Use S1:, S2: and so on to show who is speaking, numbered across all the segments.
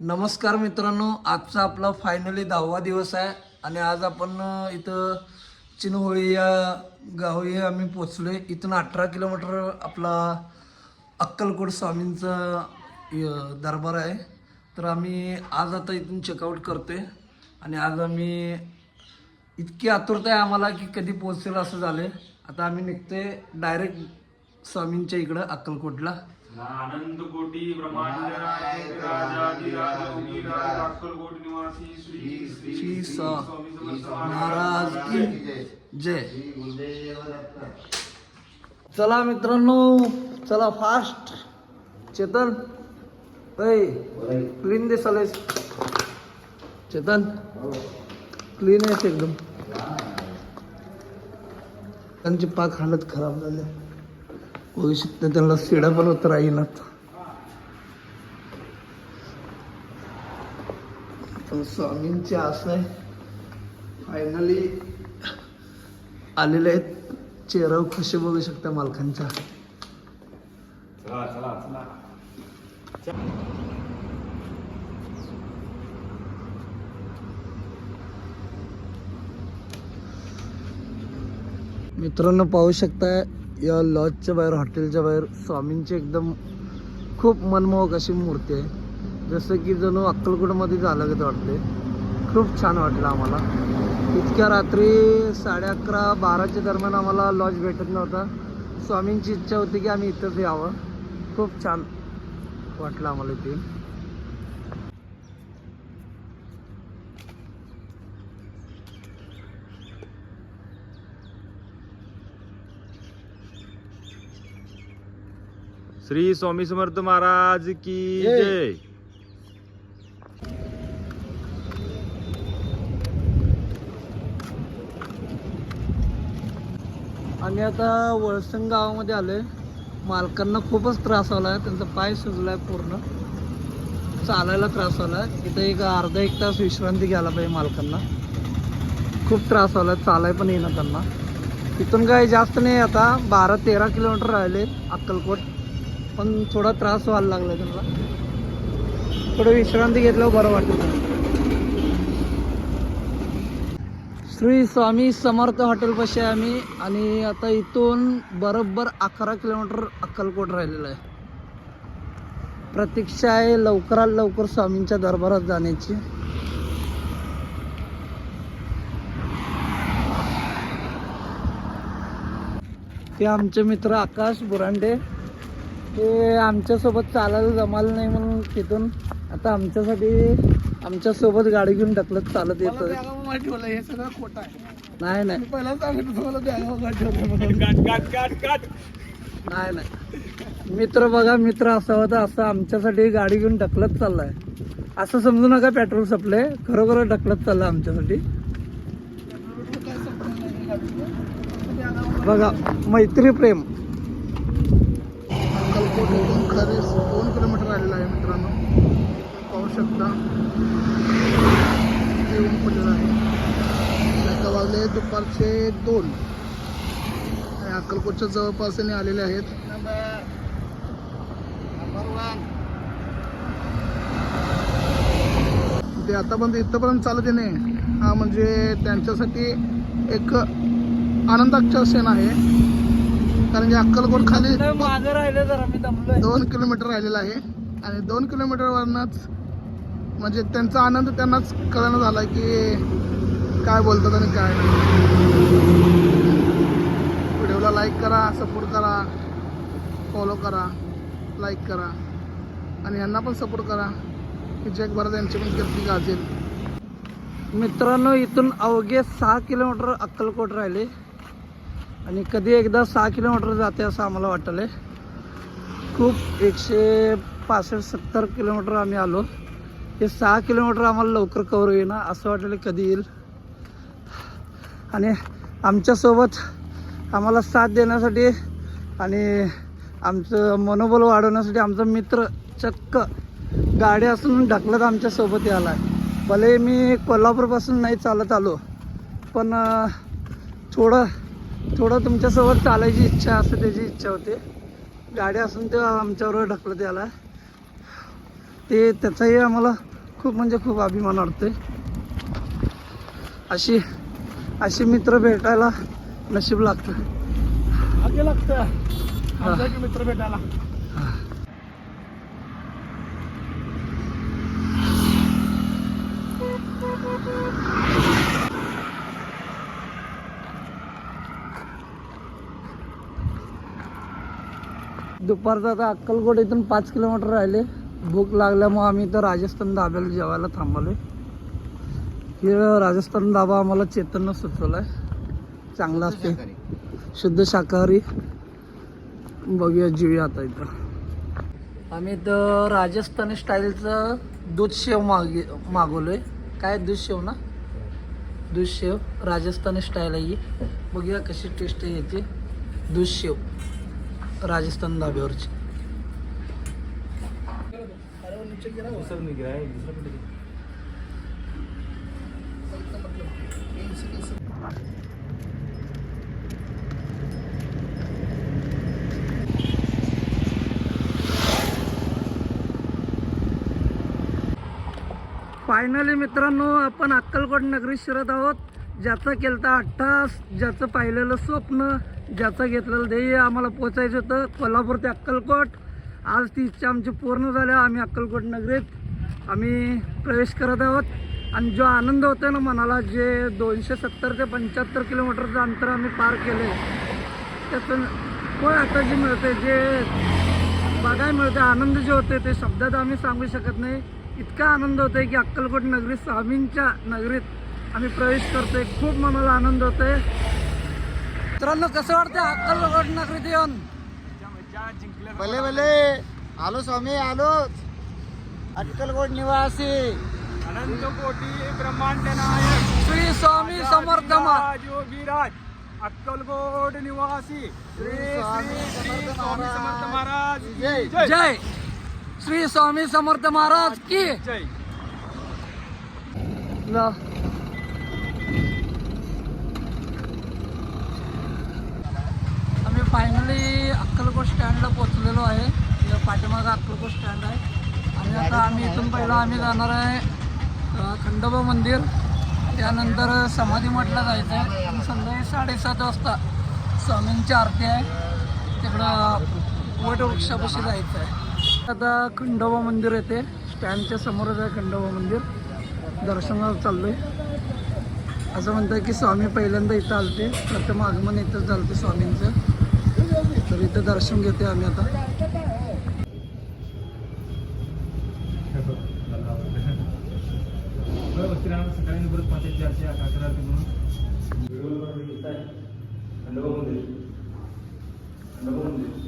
S1: नमस्कार मित्रांनो आजचा आपला फायनली दहावा दिवस आहे आणि आज आपण इथं चिनहोळी या गावी आम्ही पोचलो आहे इथून अठरा किलोमीटर आपला अक्कलकोट स्वामींचा य- दरबार आहे. तर आम्ही आज आता इथून चेकआउट करतोय आणि आज आम्ही इतकी आतुरता आहे आम्हाला की कधी पोहोचेल असं झालं आता आम्ही निघतोय डायरेक्ट स्वामींच्या इकडं अक्कलकोटला.
S2: आनंद कोटी ब्रह्मांड निवासी श्री श्री
S1: श्री
S2: श्री
S1: सा-
S2: स्वामी समर्थ
S1: महाराज की जय. चला मित्रांनो चला फास्ट चेतन. ऐ क्लीन दिसालेस चेतन. क्लीन आहेस एकदम. त्यांची पाक हालत खराब झाली. भविष्यात त्यांना शिडा पण उतर येईनात पण स्वामींची आशा आहे फायनली आलेले आहेत. चेहरा कसे बघू शकता मालकांच्या. मित्रांनो पाहू शकता या लॉजच्या बाहेर हॉटेलच्या बाहेर स्वामींची एकदम खूप मनमोहक अशी मूर्ती आहे. जसं की जणू अक्कलकोटमध्ये आलं का वाटते खूप छान वाटलं आम्हाला. इतक्या रात्री साडे अकरा बाराच्या दरम्यान आम्हाला लॉज भेटत नव्हता. स्वामींची इच्छा होती की आम्ही इथंच यावं. खूप छान वाटलं आम्हाला इथे.
S2: श्री स्वामी समर्थ महाराज की
S1: जय. आणि आता वळसंग गावामध्ये आलोय. मालकांना खूपच त्रास आला आहे त्यांचा पाय सुजलाय पूर्ण. चालायला त्रास आला इथं एक अर्धा एक तास विश्रांती घ्यायला पाहिजे मालकांना. खूप त्रास आला चालाय पण येईना त्यांना. इथून काय जास्त नाही. आता बारा तेरा किलोमीटर राहिले अक्कलकोट. पण थोडा त्रास व्हायला लागला तुम्हाला थोडं विश्रांती घेतल्यावर बरं वाटतं श्री स्वामी समर्थ हॉटेलपाशी आहे आम्ही आणि आता इथून बरोबर अकरा किलोमीटर अक्कलकोट राहिलेलं आहे. प्रतीक्षा आहे लवकरात लवकर स्वामींच्या दरबारात जाण्याची. ते आमचे मित्र आकाश बुरांडे ते आमच्यासोबत चालायला जमालं नाही म्हणून तिथून आता आमच्यासाठी आमच्यासोबत गाडी घेऊन ढकलत चालत येत
S3: हे सगळं खोटं आहे.
S1: नाही नाही.
S3: मी पहिला सांगितलं तुम्हाला बॅगा ठेवलं म्हणून.
S2: काट काट काट काट
S1: नाही नाही. मित्र बघा मित्र असावा तर असं आमच्यासाठी गाडी घेऊन ढकलत चाललाय. असं समजू नका पेट्रोल सप्लाय खरोखर ढकलत चाललाय आमच्यासाठी.
S3: संपलं
S1: बघा मैत्री प्रेम.
S3: अक्कलकोट इथून दोन किलोमीटर आलेला आहे मित्रांनो. पाहू शकता. ते ऊन पडलेलं आहे. आता वाजले दुपारचे दोन. आणि अक्कलकोटच्या जवळपास आलेले आहेत. ते आतापर्यंत इथंपर्यंत चालत येणे हा म्हणजे त्यांच्यासाठी एक आनंदाचा क्षण आहे. कारण की अक्कलकोट खाली?
S1: मागे राहिले जर दमलोय.
S3: दोन किलोमीटर राहिलेलं आहे. आणि दोन किलोमीटरवरनंच म्हणजे त्यांचा आनंद त्यांनाच कळणं झाला की काय बोलतात आणि काय व्हिडिओला लाईक करा सपोर्ट करा फॉलो करा लाईक करा. आणि यांना पण सपोर्ट करा की जगभरात यांची पण कीर्ती गाजेल.
S1: मित्रांनो इथून अवघे सहा किलोमीटर अक्कलकोट राहिले. आणि कधी एकदा सहा किलोमीटर जाते असं आम्हाला वाटलं खूप एकशे पासष्ट सत्तर किलोमीटर आम्ही आलो. हे सहा किलोमीटर आम्हाला लवकर कवर होईना असं वाटलं कधी येईल. आणि आमच्यासोबत आम्हाला साथ देण्यासाठी आणि आमचं मनोबल वाढवण्यासाठी आमचा मित्र चक्क गाडी असून ढकलत आमच्यासोबत यायला आहे भले मी कोल्हापूरपासून नाही चालत आलो पण थोडं थोडं तुमच्यासोबत चालायची इच्छा असते त्याची इच्छा होते. गाडी असून ते आमच्याबरोबर ढकलत यायला. ते त्याचाही आम्हाला खूप म्हणजे खूप अभिमान वाटतोय. अशी अशी मित्र भेटायला नशीब लागतं.
S3: लागतं. मित्र भेटायला.
S1: दुपारचा आता अक्कलकोट इथून पाच किलोमीटर राहिले. भूक लागल्यामुळे आम्ही इथं राजस्थान दाब्याला जेवायला थांबलोय. हे राजस्थान दाबा आम्हाला चेतननं सुचवलाय. चांगला असते शुद्ध शाकाहारी. बघूया जीवी आता इथं. आम्ही इथं राजस्थानी स्टाईलचं दूध शेव मागे मागवलोय. काय दूध शेव ना? दूध शेव. राजस्थानी स्टाईल आहे बघूया कशी टेस्ट आहे याची दूध शेव. राजस्थान धाब्यावरची. फायनली मित्रांनो आपण अक्कलकोट नगरीत शिरत आहोत. ज्याचं केलता अट्टास ज्याचं पाहिलेलं स्वप्न ज्याचं घेतलेलं ध्येय आम्हाला पोचायचं होतं कोल्हापूर ते अक्कलकोट. आज ती इच्छा आमची पूर्ण झाल्या आम्ही अक्कलकोट नगरीत आम्ही प्रवेश करत आहोत. आणि जो आनंद होतो ना मनाला जे दोनशे सत्तर ते पंच्याहत्तर किलोमीटरचं अंतर आम्ही पार केलं त्यातून फळ आता जे मिळते जे बघायला मिळते आनंद जे होते ते शब्दात आम्ही सांगू शकत नाही. इतका आनंद होतोय की अक्कलकोट नगरीत स्वामींच्या नगरीत आम्ही प्रवेश करतोय. खूप मनाला आनंद होतोय. मित्रांनो कसं वाटतं अक्कलकोट नगरीत येऊन
S4: भले भले. आलो स्वामी आलो. अक्कलकोट निवासी.
S2: अनंत कोटी ब्रह्मांड नायक
S1: श्री स्वामी समर्थ महाराज.
S2: योगीराज अक्कलकोट निवासी. श्री श्री श्री स्वामी समर्थ महाराज.
S4: जय.
S2: जय.
S1: जय. श्री स्वामी समर्थ महाराज की
S2: जय.
S1: ला. आम्ही फायनली अक्कलकोट स्टँडला पोहोचलेलो आहे. पाठीमागं अक्कलकोट स्टँड आहे. आणि आता आम्ही इथून पहिला आम्ही जाणार आहे खंडोबा मंदिर. त्यानंतर समाधी मठला जायचं आहे आणि संध्याकाळी साडेसात वाजता स्वामींची आरती आहे. तिकडं वटवृक्षापाशी जायचं आहे आता खंडोबा मंदिर येते. स्टँडच्या समोरच आहे खंडोबा मंदिर. दर्शनाला चाललोय. असं म्हणतात की स्वामी पहिल्यांदा इथं आलते. प्रथम आगमन इथंच झालं स्वामींचं. तर इथं दर्शन घेते आम्ही आता.
S2: खंडोबा मंदिर. खंडोबा मंदिर.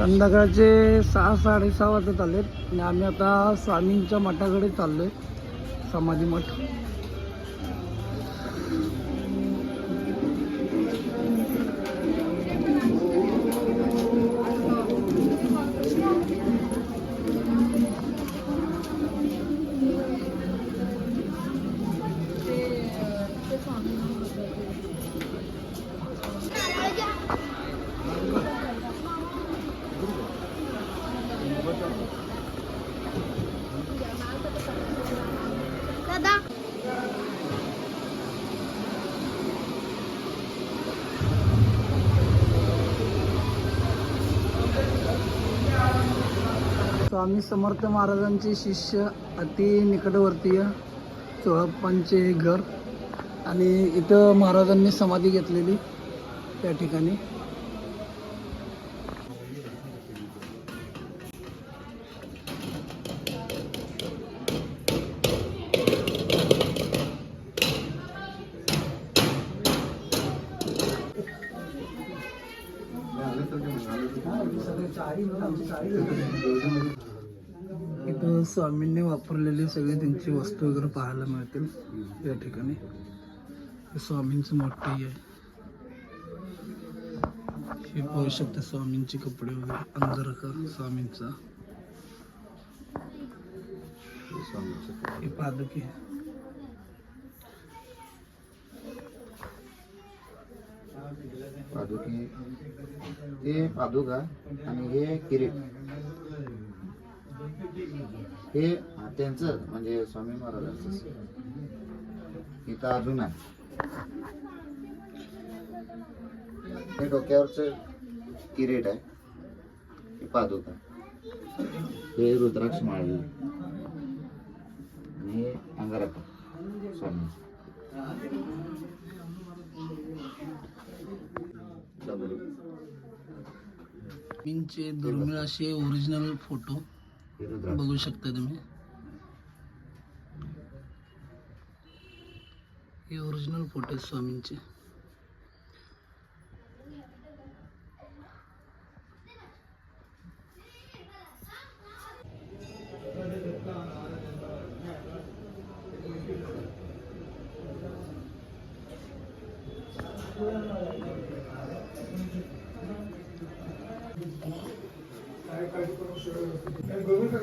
S1: संध्याकाळचे सहा साडेसहा वाजत आलेत. आणि आम्ही आता स्वामींच्या मठाकडे चाललोय. समाधी मठ. स्वामी समर्थ महाराजांचे शिष्य अति निकटवर्तीय चोळप्पांचे घर आणि इथं महाराजांनी समाधी घेतलेली त्या ठिकाणी. स्वामींनी वापरलेले सगळे त्यांची वस्तू वगैरे पाहायला मिळतील या ठिकाणी. हे स्वामींचं मोठी आहे. हे पाहू शकता स्वामींचे कपडे वगैरे अंधरकर स्वामींचा. हे पादुके
S4: पादुकी ते पादुका आणि हे किरीट. हे त्यांचं म्हणजे स्वामी महाराजांचं इथं अजून आहे. हे डोक्यावरचं किरीट आहे. हे पादुका. हे रुद्राक्ष माळी आणि हे अंगारक स्वामी. डबल
S1: दुर्मिळ असे ओरिजिनल फोटो बघू शकता तुम्ही. हे ओरिजिनल फोटो आहेत स्वामींचे.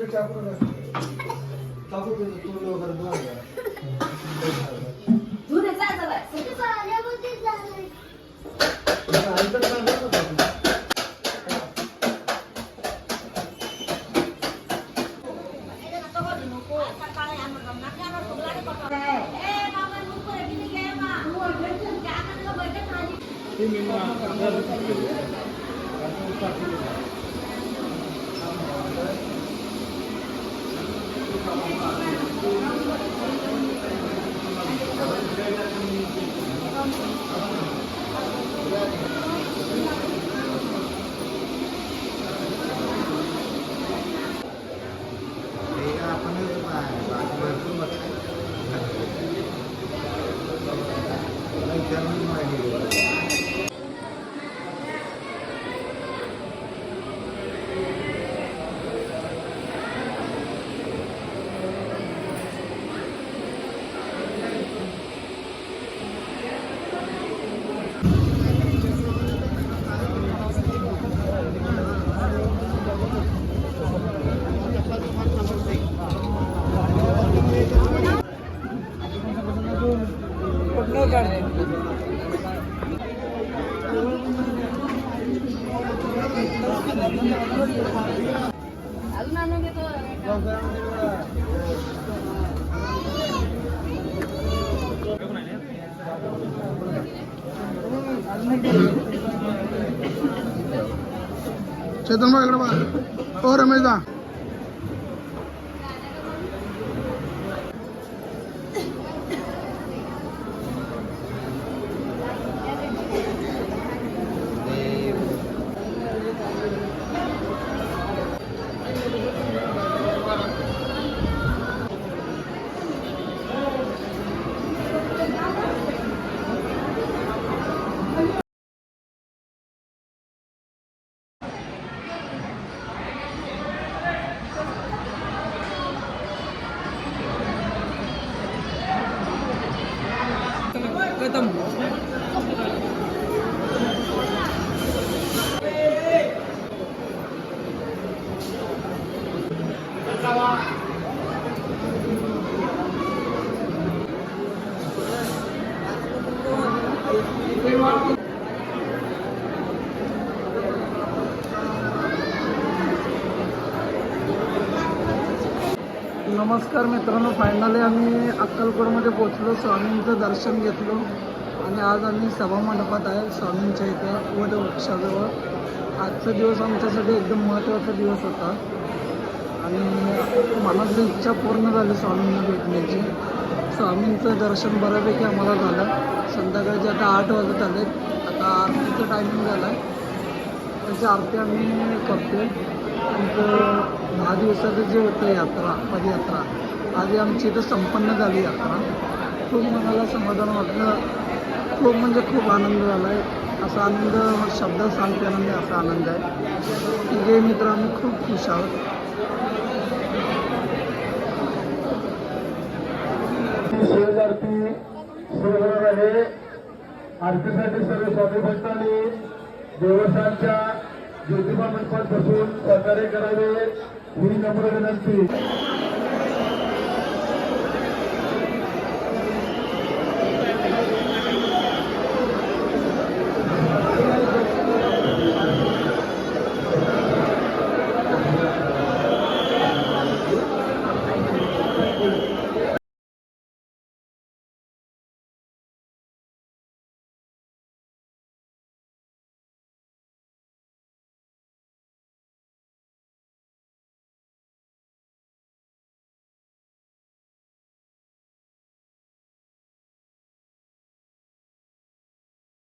S3: चेतन भाई इकडे बघा हो रमेश दा
S1: तर मित्रांनो फायनली आम्ही अक्कलकोडमध्ये पोचलो स्वामींचं दर्शन घेतलो आणि आज आम्ही सभामंडपात आहे स्वामींच्या इथं वटवृक्षाजवळ आजचा दिवस आमच्यासाठी एकदम महत्त्वाचा दिवस होता. आणि मनातली इच्छा पूर्ण झाली स्वामींना भेटण्याची. स्वामींचं दर्शन बऱ्यापैकी आम्हाला झालं. संध्याकाळचे आता आठ वाजत आले. आता आरतीचं टायमिंग झालं आहे त्याची आरती आम्ही करतो आमचं दहा दिवसाचं जे होतं यात्रा पदयात्रा आधी आमची इथं संपन्न झाली यात्रा. खूप मनाला समाधान वाटलं. खूप म्हणजे खूप आनंद झाला आहे असा आनंद शब्दात सांगते मी असा आनंद आहे. तिघे मित्र आम्ही खूप खुश आहोत.
S5: आरतीसाठी सर्व स्वामी भक्तांनी देवस्थानच्या ज्योतिबा मंडपात बसून सहकार्य करावे ही नम्र विनंती.